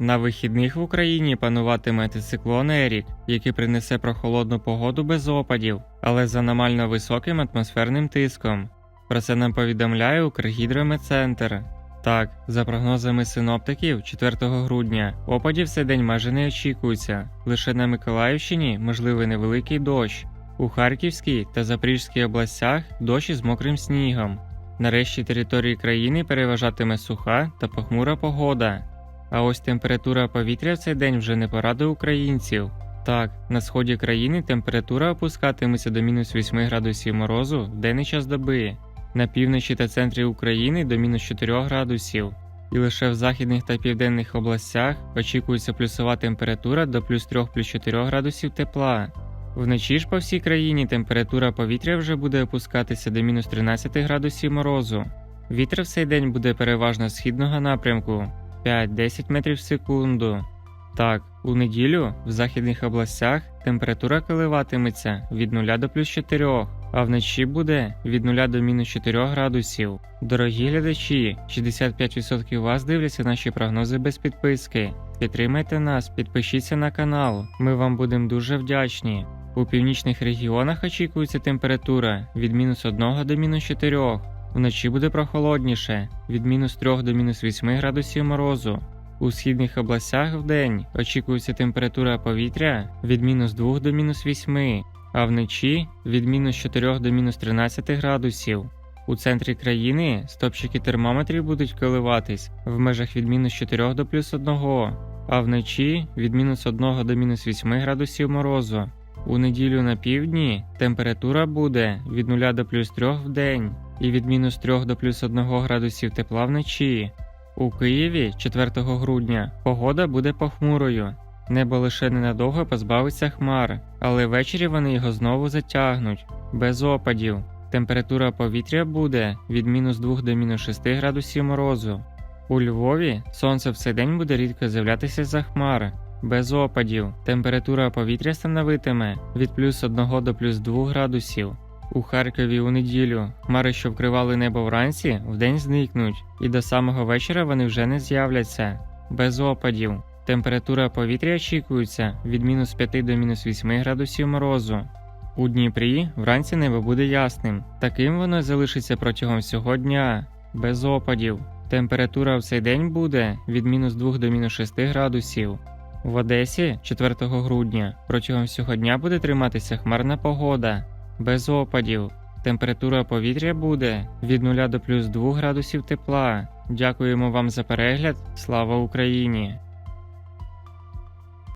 На вихідних в Україні пануватиме антициклон Ерік, який принесе прохолодну погоду без опадів, але з аномально високим атмосферним тиском. Про це нам повідомляє Укргідрометцентр. Так, за прогнозами синоптиків, 4 грудня опадів цей день майже не очікується. Лише на Миколаївщині можливий невеликий дощ. У Харківській та Запорізькій областях дощ із мокрим снігом. Нарешті території країни переважатиме суха та похмура погода. А ось температура повітря в цей день вже не порадує українців. Так, на сході країни температура опускатиметься до мінус 8 градусів морозу в денний час доби, на півночі та центрі України до мінус 4 градусів. І лише в західних та південних областях очікується плюсова температура до плюс 3 плюс 4 градусів тепла. Вночі ж по всій країні температура повітря вже буде опускатися до мінус 13 градусів морозу. Вітер в цей день буде переважно східного напрямку 5-10 метрів в секунду. Так, у неділю в західних областях температура коливатиметься від 0 до плюс 4, а вночі буде від 0 до мінус 4 градусів. Дорогі глядачі, 65% вас дивляться наші прогнози без підписки. Підтримайте нас, підпишіться на канал, ми вам будемо дуже вдячні. У північних регіонах очікується температура від мінус 1 до мінус 4. Вночі буде прохолодніше від мінус 3 до мінус 8 градусів морозу. У східних областях вдень очікується температура повітря від мінус 2 до мінус 8, а вночі від мінус 4 до мінус 13 градусів. У центрі країни стопчики термометрів будуть коливатись в межах від мінус 4 до плюс 1, а вночі від мінус 1 до мінус 8 градусів морозу. У неділю на півдні температура буде від 0 до плюс 3 в день і від мінус 3 до плюс 1 градусів тепла вночі. У Києві 4 грудня погода буде похмурою. Небо лише ненадовго позбавиться хмар, але ввечері вони його знову затягнуть, без опадів. Температура повітря буде від мінус 2 до мінус 6 градусів морозу. У Львові сонце в цей день буде рідко з'являтися за хмар, без опадів. Температура повітря становитиме від плюс 1 до плюс 2 градусів. У Харкові у неділю хмари, що вкривали небо вранці, вдень зникнуть, і до самого вечора вони вже не з'являться. Без опадів. Температура повітря очікується від мінус 5 до мінус 8 градусів морозу. У Дніпрі вранці небо буде ясним. Таким воно залишиться протягом всього дня, без опадів. Температура в цей день буде від мінус 2 до мінус 6 градусів. В Одесі 4 грудня протягом всього дня буде триматися хмарна погода, без опадів. Температура повітря буде від 0 до плюс 2 градусів тепла. Дякуємо вам за перегляд. Слава Україні!